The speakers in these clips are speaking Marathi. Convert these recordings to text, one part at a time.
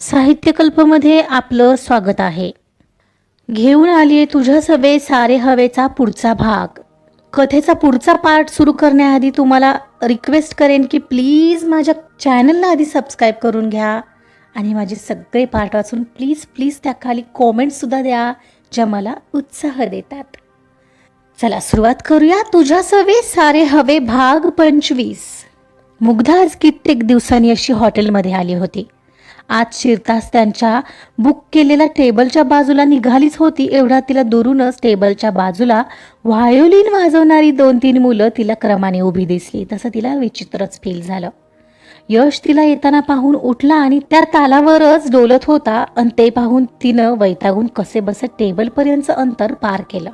साहित्यकल्पमध्ये आपलं स्वागत आहे. घेऊन आली तुझ्या सवे सारे हवेचा पुढचा भाग. कथेचा पुढचा पार्ट सुरू करण्याआधी तुम्हाला रिक्वेस्ट करेन की प्लीज माझ्या चॅनलला आधी सबस्क्राईब करून घ्या. आणि माझे सगळे पार्ट वाचून प्लीज प्लीज त्याखाली कॉमेंटसुद्धा द्या ज्या मला उत्साह देतात. चला सुरुवात करूया तुझ्या सवे सारे हवे भाग पंचवीस. मुग्धा आज कित्येक दिवसांनी अशी हॉटेलमध्ये आली होती. आज शिरताच त्यांच्या बुक केलेल्या टेबलच्या बाजूला निघालीच होती. एवढा तिला दुरूनच टेबलच्या बाजूला व्हायोलिन वाजवणारी दोन तीन मुलं तिला क्रमाने उभी दिसली. तसं तिला विचित्रच फील झालं. यश तिला येताना पाहून उठला आणि त्या तालावरच डोलत होता आणि ते पाहून तिनं वैतागून कसे बसत टेबलपर्यंतचं अंतर पार केलं.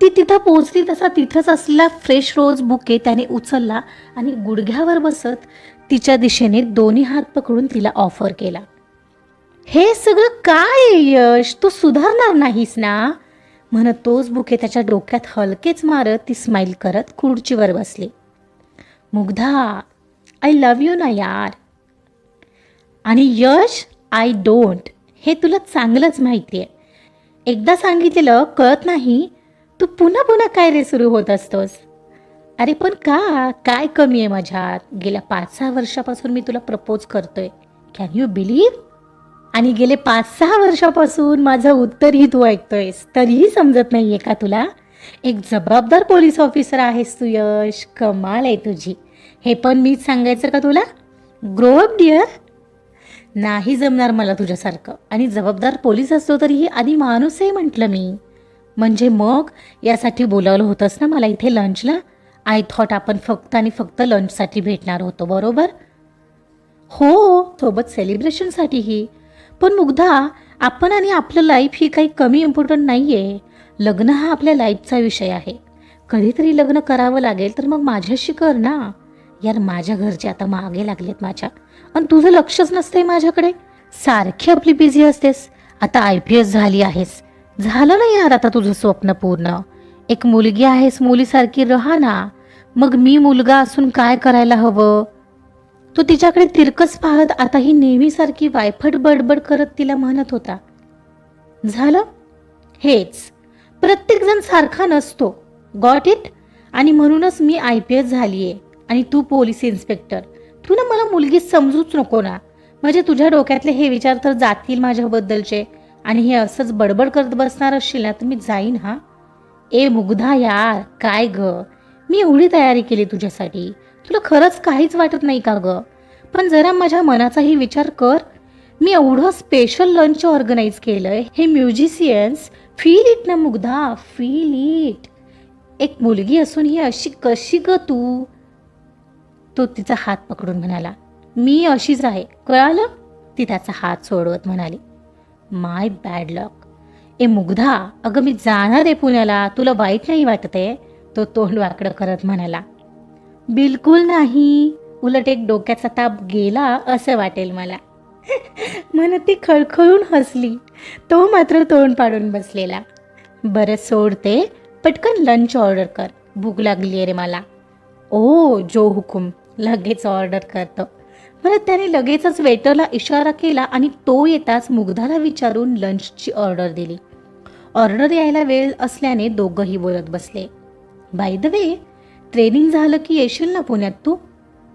ती तिथं पोहोचली तसा तिथंच असलेला फ्रेश रोज बुके त्याने उचलला आणि गुडघ्यावर बसत तिच्या दिशेने दोन्ही हात पकडून तिला ऑफर केला. हे सगळं काय यश? तू सुधारणार नाहीस ना? म्हणत तोच बुके त्याच्या डोक्यात हलकेच मारत ती स्माईल करत खुर्चीवर बसली. मुग्धा आय लव्ह यू ना यार. आणि यश? आय डोंट हे तुला चांगलंच माहिती आहे एकदा सांगितलेलं कळत नाही. तू पुन्हा पुन्हा काय रे सुरू होत असतोस? अरे पण का? काय कमी आहे माझ्यात? गेल्या पाच सहा वर्षापासून मी तुला प्रपोज करतोय. कॅन यू बिलीव्ह आणि गेले पाच सहा वर्षापासून माझं उत्तरही तू ऐकतोयस. तरीही समजत नाहीये का तुला? एक जबाबदार पोलीस ऑफिसर आहेस तू यश. कमाल आहे तुझी. हे पण मीच सांगायचं का तुला? ग्रो अप डिअर नाही जमणार मला तुझ्यासारखं. आणि जबाबदार पोलीस असतो तरीही आधी माणूस आहे म्हटलं मी. म्हणजे मग यासाठी बोलावलं होतंस ना मला इथे लंचला आय थॉट आपण फक्त आणि फक्त लंचसाठी भेटणार होतो बरोबर? हो सोबत सेलिब्रेशनसाठीही पण मुग्धा आपण आणि आपलं लाईफ ही काही कमी इम्पॉर्टंट नाही आहे लग्न हा आपल्या लाईफचा विषय आहे. कधीतरी लग्न करावं लागेल तर मग माझ्याशी कर ना. यार माझ्या घरचे आता मागे लागलेत माझ्या. आणि तुझं लक्षच नसतंय माझ्याकडे. सारखी आपली बिझी असतेस. आता आय पी एस झाली आहेस. झालं ना यार आता तुझं स्वप्न पूर्ण? एक मुलगी आहेस मुलीसारखी रहा ना. मग मी मुलगा असून काय करायला हवं? तो तिच्याकडे तिरकस पाहत आता ही नेहमीसारखी वायफट बडबड करत तिला म्हणत होता. झालं? हेच. प्रत्येकजण सारखा नसतो. Got it? आणि म्हणूनच मी आय पी एस झाली आहे आणि तू पोलीस इन्स्पेक्टर. तू ना मला मुलगी समजूच नको ना. म्हणजे तुझ्या डोक्यातले हे विचार तर जातील माझ्याबद्दलचे. आणि हे असंच बडबड करत बसणार असशील ना तर मी जाईन हा? ए मुग्धा यार काय ग? मी एवढी तयारी केली तुझ्यासाठी. तुला खरंच काहीच वाटत नाही का ग? पण जरा माझ्या मनाचाही विचार कर. मी एवढं स्पेशल लंच ऑर्गनाईज केलंय. हे म्युझिशियन्स फील इट ना मुग्धा फील इट एक मुलगी असून ही अशी कशी ग तू? तो तिचा हात पकडून म्हणाला मी अशीच आहे. कळालं? ती त्याचा हात सोडवत म्हणाली माय बॅड लक ए मुग्धा अगं मी जाणार आहे पुण्याला. तुला वाईट नाही वाटत आहे? तो तोंड वाकडं करत म्हणाला. बिलकुल नाही. उलट एक डोक्याचा ताप गेला असं वाटेल मला. म्हणत ती खळखळून हसली. तो मात्र तोंड पाडून बसलेला. बरं सोडते पटकन लंच ऑर्डर कर. भूक लागली आहे रे मला. ओ जो हुकुम. लगेच ऑर्डर करतो. म्हणत त्याने लगेचच वेटरला इशारा केला आणि तो येताच मुग्धाला विचारून लंचची ऑर्डर दिली. ऑर्डर यायला वेळ असल्याने दोघंही बोलत बसले. बाय द वे ट्रेनिंग झालं की येशील ना पुण्यात तू?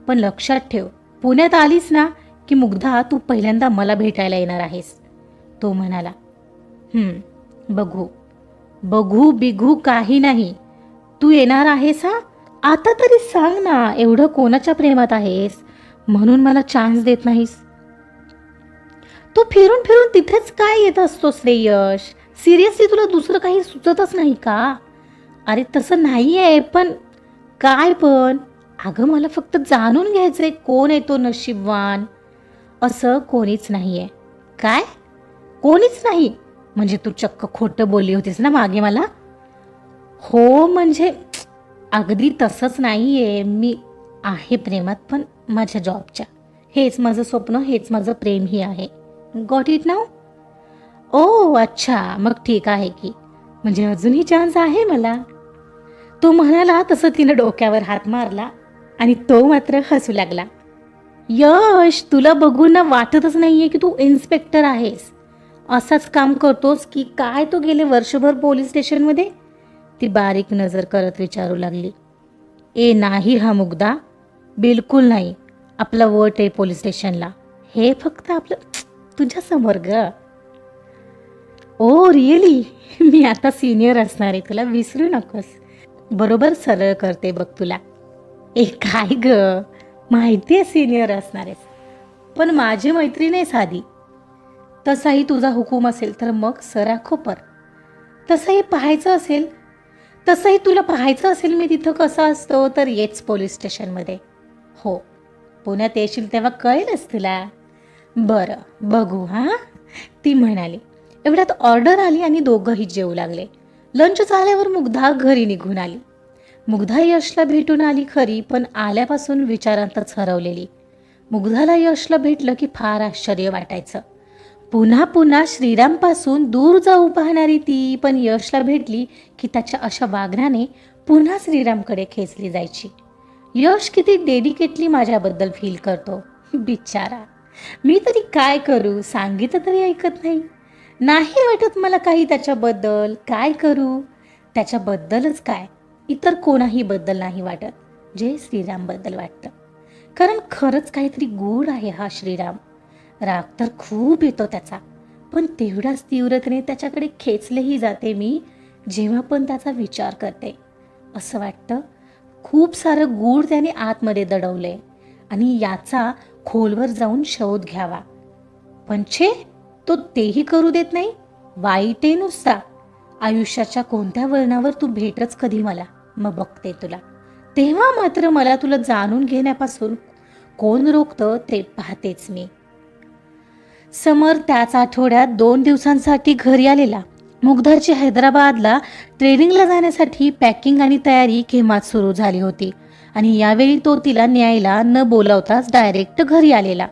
पण लक्षात ठेव पुण्यात आलीस ना की मुग्धा तू पहिल्यांदा मला भेटायला येणार आहेस. तो म्हणाला. बघू. बघू बिघू काही नाही. तू येणार आहेस हा? आता तरी सांग ना एवढं कोणाच्या प्रेमात आहेस? म्हणून मला चान्स देत नाहीस. तू फिरून फिरून तिथेच काय येत असतोस रे यश? सिरियसली तुला दुसरं काही सुचतच नाही का? अरे तसं नाही आहे पण काय पण? अगं मला फक्त जाणून घ्यायचं आहे कोण आहे तो नशीबवान? असं कोणीच नाही आहे काय? कोणीच नाही. म्हणजे तू चक्क खोटं बोलली होतीस ना मागे मला? हो म्हणजे अगदी तसंच नाही आहे मी आहे प्रेमात पण माझ्या जॉबच्या. हेच माझं स्वप्न हेच माझं प्रेमही आहे. गॉट इट नाव ओ अच्छा मग ठीक आहे की. म्हणजे अजूनही चान्स आहे मला. तो म्हणाला तसं तिनं डोक्यावर हात मारला आणि तो मात्र हसू लागला. यश तुला बघून ना वाटतच आहे की तू इन्स्पेक्टर आहेस. असाच काम करतोस की काय तो गेले वर्षभर पोलीस स्टेशनमध्ये? ती बारीक नजर करत विचारू लागली. ए नाही हा मुग्धा. बिलकुल नाही. आपला वट आहे पोलीस स्टेशनला. हे फक्त आपलं तुझ्यासमोर ग. ओ रिअली मी आता सिनियर असणार आहे. तुला विसरू नकोस. बरोबर सरळ करते बघ तुला. ए काय ग? माहिती आहे सिनियर असणार आहेस. पण माझी मैत्री नाही साधी. तसाही तुझा हुकूम असेल तर मग सरा खोपर. तसंही पाहायचं असेल तसंही तुला पाहायचं असेल मी तिथं कसं असतो तर येच पोलीस स्टेशनमध्ये हो. पुण्यात येशील तेव्हा कळेलच तुला. बरं बघू हां? ती म्हणाली. एवढ्यात ऑर्डर आली आणि दोघंही जेवू लागले. लंच झाल्यावर मुग्धा घरी निघून आली. मुग्धा यशला भेटून आली खरी पण आल्यापासून विचारांतच हरवलेली. मुग्धाला यशला भेटलं की फार आश्चर्य वाटायचं. पुन्हा पुन्हा श्रीरामपासून दूर जाऊ पाहणारी ती पण यशला भेटली की त्याच्या अशा वागण्याने पुन्हा श्रीरामकडे खेचली जायची. यश किती डेडिकेटली माझ्याबद्दल फील करतो. बिचारा मी तरी काय करू? सांगितलं तरी ऐकत नाही. नाही वाटत मला काही त्याच्याबद्दल. काय करू? त्याच्याबद्दलच काय? इतर कोणाही बद्दल नाही वाटत जे श्रीरामबद्दल वाटतं. कारण खरंच काहीतरी गूढ आहे हा श्रीराम. राग तर खूप येतो त्याचा पण तेवढ्याच तीव्रतेने त्याच्याकडे खेचलेही जाते मी जेव्हा पण त्याचा विचार करते. असं वाटतं खूप सारं गूढ त्याने आतमध्ये दडवलंय आणि याचा खोलवर जाऊन शोध घ्यावा. पण छे तो तेही करू देत नाही? वाईट आहे नुसता. आयुष्याच्या कोणत्या वळणावर तू भेटच कधी मला? मग बघते तुला. तेव्हा मात्र मला तुला जाणून घेण्यापासून कोण रोखतं ते पाहतेच मी. समर त्याच आठवड्यात दोन दिवसांसाठी घरी आलेला. मुग्धाची हैदराबादला ट्रेनिंगला जाण्यासाठी पॅकिंग आणि तयारी केव्हाच सुरू झाली होती. आणि यावेळी तो तिला न्यायला न बोलावताच डायरेक्ट घरी आलेला.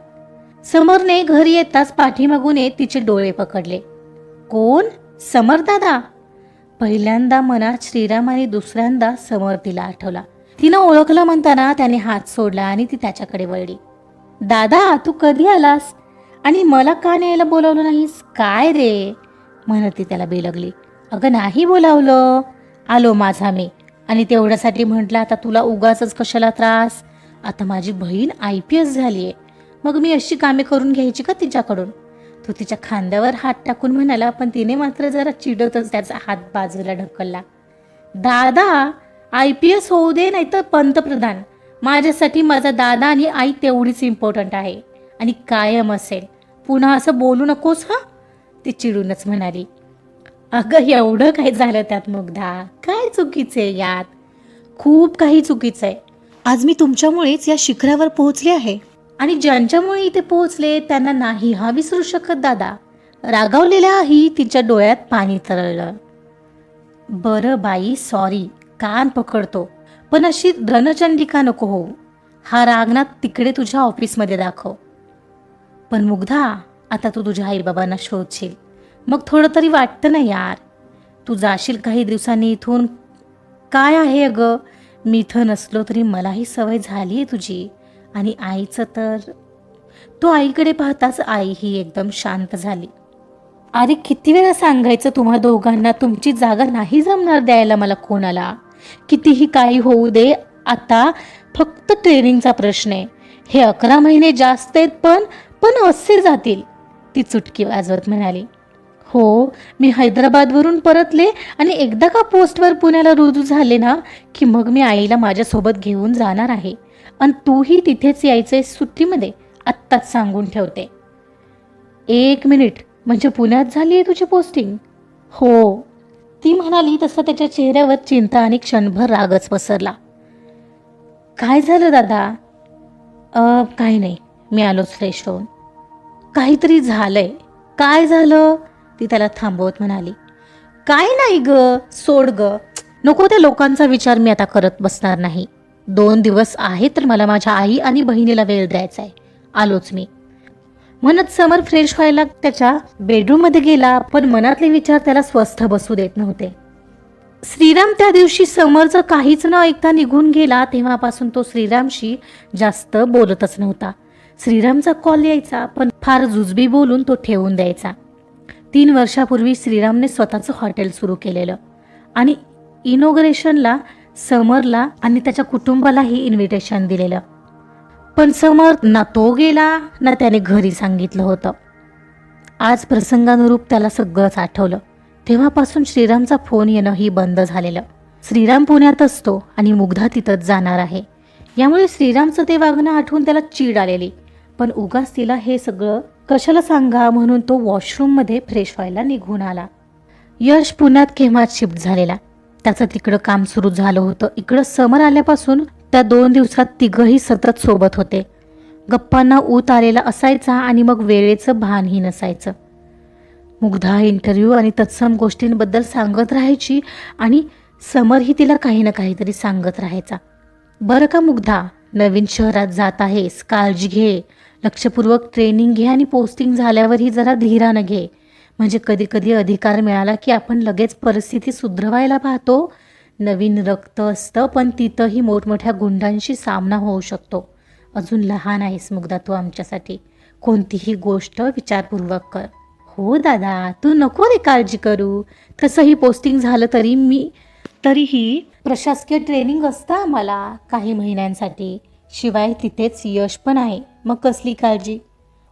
समरने घरी येताच पाठीमागून येत तिचे डोळे पकडले. कोण? समर दादा? पहिल्यांदा मनात श्रीराम आणि दुसऱ्यांदा समर तिला आठवला. तिनं ओळखलं म्हणताना त्याने हात सोडला आणि ती त्याच्याकडे वळली. दादा तू कधी आलास? आणि मला का न्यायला बोलावलं नाहीस? काय रे? म्हणत ती त्याला बेलगली. अगं नाही बोलावलं. आलो माझा मी. आणि तेवढ्यासाठी म्हटलं आता तुला उगाच कशाला त्रास? आता माझी बहीण आय पी एस झाली आहे मग मी अशी कामे करून घ्यायची का तिच्याकडून? तो तिच्या खांद्यावर हात टाकून म्हणाला पण तिने मात्र जरा चिडवतच त्याचा हात बाजूला ढकलला. दादा आय पी एस होऊ दे नाही तर पंतप्रधान. माझ्यासाठी माझा दादा आणि आई तेवढीच इम्पॉर्टंट आहे आणि कायम असेल. पुन्हा असं बोलू नकोस हा? ती चिडूनच म्हणाली. अगं एवढं काय झालं त्यात मुग्धा? काय चुकीचं आहे यात? खूप काही चुकीचं आहे आज मी तुमच्यामुळेच या शिखरावर पोहोचले आहे. आणि ज्यांच्यामुळे इथे पोहोचले त्यांना नाही हा विसरू शकत दादा. रागावलेल्याही तिच्या डोळ्यात पाणी तरळलं. बरं बाई सॉरी कान पकडतो. पण अशी रणचंडिका नको होऊ. हा रागनाथ तिकडे तुझ्या ऑफिसमध्ये दाखव. पण मुग्धा आता तू तुझ्या आईबाबांना शोधशील. मग थोडं तरी वाटतं ना यार. तू जाशील काही दिवसांनी इथून? काय आहे अगं? मी इथं नसलो तरी मलाही सवय झाली आहे तुझी. आणि आईचं तर तो आईकडे पाहताच आई ही एकदम शांत झाली. अरे किती वेळा सांगायचं तुम्हा दोघांना? तुमची जागा नाही जमणार द्यायला मला कोणाला. कितीही काही होऊ दे आता फक्त ट्रेनिंगचा प्रश्न आहे. हे अकरा महिने जास्त आहेत पण पण अस्थिर जातील ती चुटकी वाजवत म्हणाली. हो मी हैदराबादवरून परतले आणि एकदा का पोस्टवर पुण्याला रुजू झाले ना की मग मी आईला माझ्यासोबत घेऊन जाणार आहे. आणि तूही तिथेच यायचंय सुट्टीमध्ये आत्ताच सांगून ठेवते. एक मिनिट म्हणजे पुण्यात झाली आहे तुझी पोस्टिंग हो. ती म्हणाली तसं त्याच्या चेहऱ्यावर चिंता आणि क्षणभर रागच पसरला. काय झालं दादा? काही नाही मी आलोच फ्रेश होऊन. काहीतरी झालंय. काय झालं? ती त्याला थांबवत म्हणाली. काय नाही ग सोड ग. नको त्या लोकांचा विचार मी आता करत बसणार नाही. दोन दिवस आहे तर मला माझ्या आई आणि बहिणीला वेळ द्यायचा आहे. आलोच मी. म्हणत समर फ्रेश व्हायला त्याच्या बेडरूममध्ये गेला पण मनातले विचार त्याला स्वस्थ बसू देत नव्हते. श्रीराम त्या दिवशी समरचं काहीच न ऐकता निघून गेला तेव्हापासून तो श्रीरामशी जास्त बोलतच नव्हता. श्रीरामचा कॉल यायचा पण फार जुजबी बोलून तो ठेवून द्यायचा. तीन वर्षापूर्वी श्रीरामने स्वतःचं हॉटेल सुरू केलेलं आणि इनोग्रेशनला समरला आणि त्याच्या कुटुंबालाही इन्व्हिटेशन दिलेलं. पण समर ना तो गेला ना त्याने घरी सांगितलं होतं. आज प्रसंगानुरूप त्याला सगळंच आठवलं. तेव्हापासून श्रीरामचा फोन येणंही बंद झालेलं. श्रीराम पुण्यात असतो आणि मुग्धा तिथंच जाणार आहे. यामुळे श्रीरामचं ते वागणं आठवून त्याला चीड आलेली. पण उगाच तिला हे सगळं कशाला सांगा म्हणून तो वॉशरूममध्ये फ्रेश व्हायला निघून आला. यश पुण्यात केव्हाच शिफ्ट झालेला. त्याचं तिकडं काम सुरू झालं होतं. इकडं समर आल्यापासून त्या दोन दिवसात तिघंही सतत सोबत होते. गप्पांना ऊत आलेला असायचा आणि मग वेळेचं भानही नसायचं. मुग्धा इंटरव्ह्यू आणि तत्सम गोष्टींबद्दल सांगत राहायची आणि समरही तिला काही ना काहीतरी सांगत राहायचा. बरं का मुग्धा नवीन शहरात जात आहेस काळजी घे. लक्षपूर्वक ट्रेनिंग घे आणि पोस्टिंग झाल्यावरही जरा धीरानं घे. म्हणजे कधी कधी अधिकार मिळाला की आपण लगेच परिस्थिती सुधरवायला पाहतो. नवीन रक्त असतं पण तिथंही मोठमोठ्या गुंडांशी सामना होऊ शकतो. अजून लहान आहेस मुग्धा तू आमच्यासाठी. कोणतीही गोष्ट विचारपूर्वक कर. हो दादा तू नको रे काळजी करू. तसंही पोस्टिंग झालं तरी मी तरीही प्रशासकीय ट्रेनिंग असतं आम्हाला काही महिन्यांसाठी. शिवाय तिथेच यश पण आहे. मग कसली काळजी?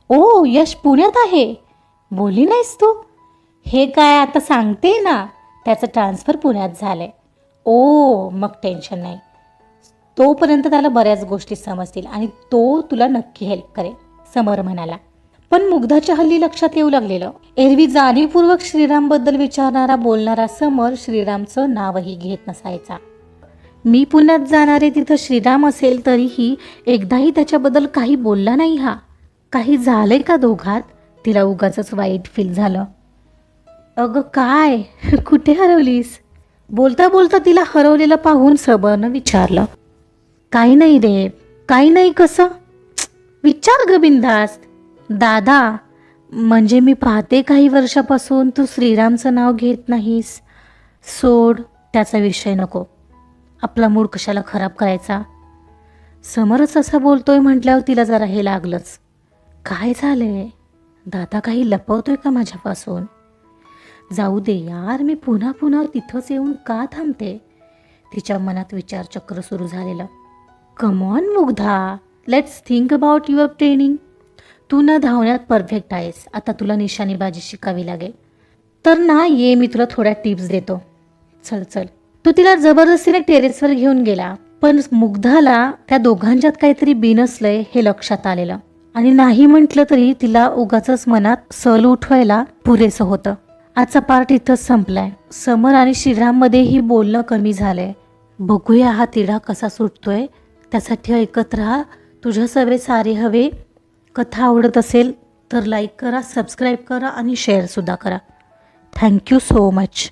ओ यश पुण्यात आहे. बोली नाहीस तू? हे काय आता सांगते ना? त्याचं ट्रान्सफर पुण्यात झालं आहे ओ मग टेन्शन नाही. तोपर्यंत त्याला बऱ्याच गोष्टी समजतील आणि तो तुला नक्की हेल्प करेल समर म्हणाला. पण मुग्धाच्या हल्ली लक्षात येऊ लागलेलं. एरवी जाणीवपूर्वक श्रीरामबद्दल विचारणारा बोलणारा समर श्रीरामचं नावही घेत नसायचा. मी पुण्यात जाणारे तिथं श्रीराम असेल तरीही एकदाही त्याच्याबद्दल काही बोलला नाही हा. काही झालंय का दोघात? तिला उगाच वाईट फील झालं. अगं काय? कुठे हरवलीस? बोलता बोलता तिला हरवलेलं पाहून सबरनं विचारलं. काही नाही रे काही नाही कसं? विचार ग बिंदास दादा म्हणजे मी पाहते काही वर्षापासून तू श्रीरामचं नाव घेत नाहीस. सोड त्याचा विषय नको. आपला मूड कशाला खराब करायचा? समरच असा बोलतोय म्हटल्यावर तिला जरा हे लागलंच. काय झालंय? दादा काही लपवतोय का माझ्यापासून? जाऊ दे यार मी पुन्हा पुन्हा तिथंच येऊन का थांबते? तिच्या मनात विचारचक्र सुरू झालेलं. Come on Mugdha. Let's think about your training तू ना धावण्यात परफेक्ट आहेस. आता तुला निशाणीबाजी शिकावी लागेल. तर ना ये मी तुला थोड्या टिप्स देतो. चल चल. तू तिला जबरदस्तीने टेरेसवर घेऊन गेला. पण मुग्धाला त्या दोघांच्यात काहीतरी बिनसलंय हे लक्षात आलेलं. आणि नाही म्हटलं तरी तिला उगाच मनात सल उठवायला पुरेसं होतं. आजचा पार्ट इथंच संपलाय. समर आणि श्रीराममध्येही बोलणं कमी झालंय. बघूया हा तिढा कसा सुटतोय. त्यासाठी ऐकत राहा. तुझ्या सवे सारे हवे. कथा आवडत असेल तर लाईक करा सबस्क्राईब करा आणि शेअरसुद्धा करा. Thank you so much